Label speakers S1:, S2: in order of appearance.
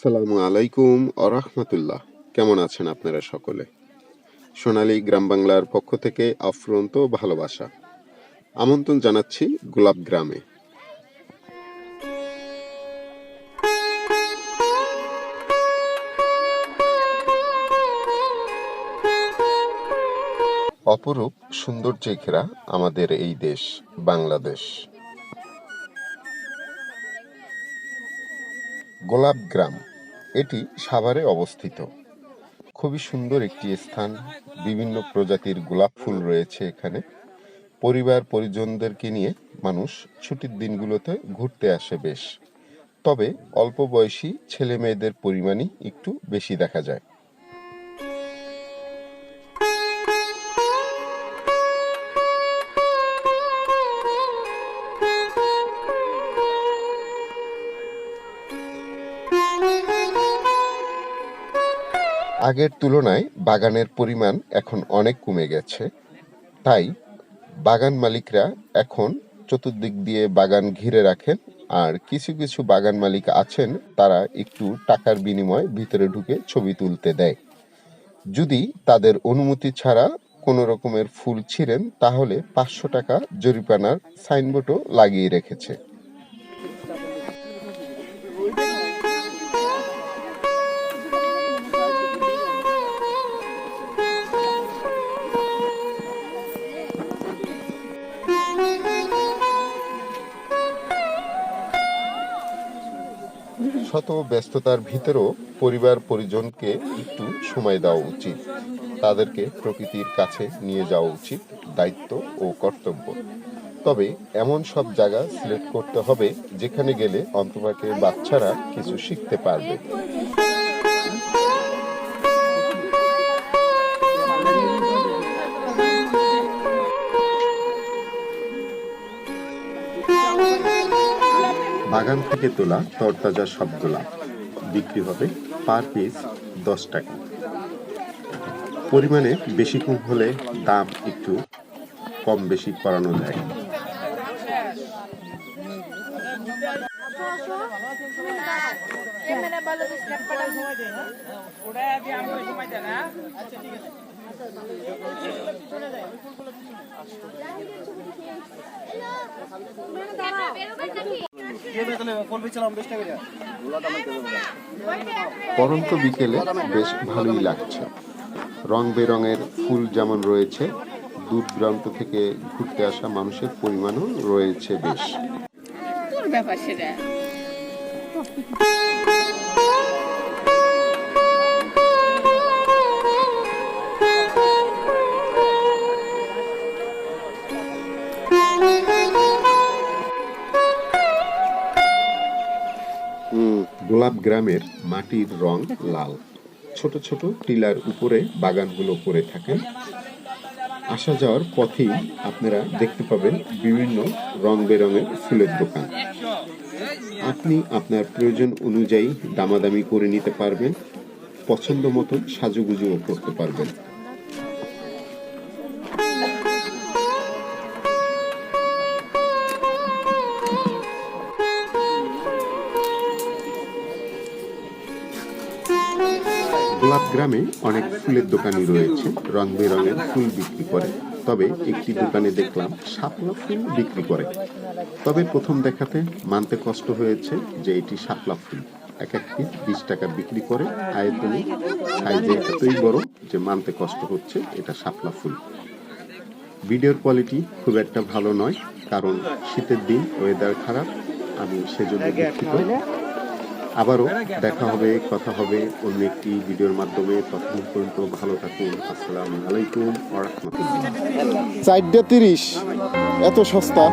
S1: আসসালামু আলাইকুম আরহামতুল্লাহ কেমন আছেন আপনারা সকলে? সোনালী গ্রাম বাংলার পক্ষ থেকে আফ্রন্ত ভালোবাসা। আমন্ত্রণ জানাচ্ছি গোলাপ গ্রামে। অপরূপ সৌন্দর্যে ঘেরা আমাদের এই দেশ, বাংলাদেশ। গোলাপ গ্রাম। এটি সাভারে অবস্থিত। খুবই সুন্দর একটি স্থান। বিভিন্ন প্রজাতির গোলাপ ফুল রয়েছে এখানে। পরিবার পরিজনদেরকে নিয়ে মানুষ ছুটির দিনগুলোতে ঘুরতে আসে বেশ। তবে অল্প বয়সী ছেলে মেয়েদের পরিমাণই একটু বেশি দেখা যায়। আগের তুলনায় বাগানের পরিমাণ এখন অনেক কমে গেছে। তাই বাগান মালিকরা এখন চতুর্দিক দিয়ে বাগান ঘিরে রাখেন আর কিছু কিছু বাগান মালিক আছেন, তারা একটু টাকার বিনিময়ে ভিতরে ঢুকে ছবি তুলতে দেয়। যদি তাদের অনুমতি ছাড়া কোনো রকমের ফুল ছিঁড়েন, তাহলে পাঁচশো টাকা জরিপানার সাইনবোর্ডও লাগিয়ে রেখেছে। শত ব্যস্ততার ভিতরেও পরিবার পরিজনকে একটু সময় দেওয়া উচিত। তাদেরকে প্রকৃতির কাছে নিয়ে যাওয়া উচিত দায়িত্ব ও কর্তব্য। তবে এমন সব জায়গা সিলেক্ট করতে হবে যেখানে গেলে অন্তপাকে বাচ্চারা কিছু শিখতে পারবে। বাগান থেকে তোলা তরতাজা সব গোলাপ বিক্রি হবে পার পিস দশ টাকা। পরিমাণে বেশি কম হলে দাম একটু কম বেশি করানো যায়। পরন্ত বিকেলে বেশ ভালোই লাগছে। রং বেরঙের ফুল যেমন রয়েছে দূর দূরান্ত থেকে ঘুরতে আসা মানুষের পরিমাণও রয়েছে বেশ।
S2: ব্যাপার সেটা।
S1: গোলাপ গ্রামের মাটির রং লাল। ছোট ছোট টিলার উপরে বাগানগুলো করে থাকেন আসা যাওয়ার পথেই আপনারা দেখতে পাবেন বিভিন্ন রং বেরঙের ফুলের দোকান। আপনি আপনার প্রয়োজন অনুযায়ী দামাদামি করে নিতে পারবেন, পছন্দ মতো সাজুগুজুও করতে পারবেন। গোলাপ গ্রামে অনেক ফুলের দোকানই রয়েছে রং বেরঙের ফুল বিক্রি করে। তবে একটি দোকানে দেখলাম শাপলা ফুল বিক্রি করে। তবে প্রথম দেখাতে মানতে কষ্ট হয়েছে যে এটি শাপলা ফুল। এক এক পিস বিশ টাকা বিক্রি করে, আয়তনে সাইজে এতই বড় যে মানতে কষ্ট হচ্ছে এটা শাপলা ফুল। ভিডিওর কোয়ালিটি খুব একটা ভালো নয়, কারণ শীতের দিন ওয়েদার খারাপ, আমি সেজন্য দুঃখিত। আবারও দেখা হবে, কথা হবে অন্য একটি ভিডিওর মাধ্যমে। ততক্ষণ পর্যন্ত ভালো থাকুন, আসসালামু আলাইকুম রাহমাতুল্লাহ।
S3: চারটে তিরিশ, এত সস্তা?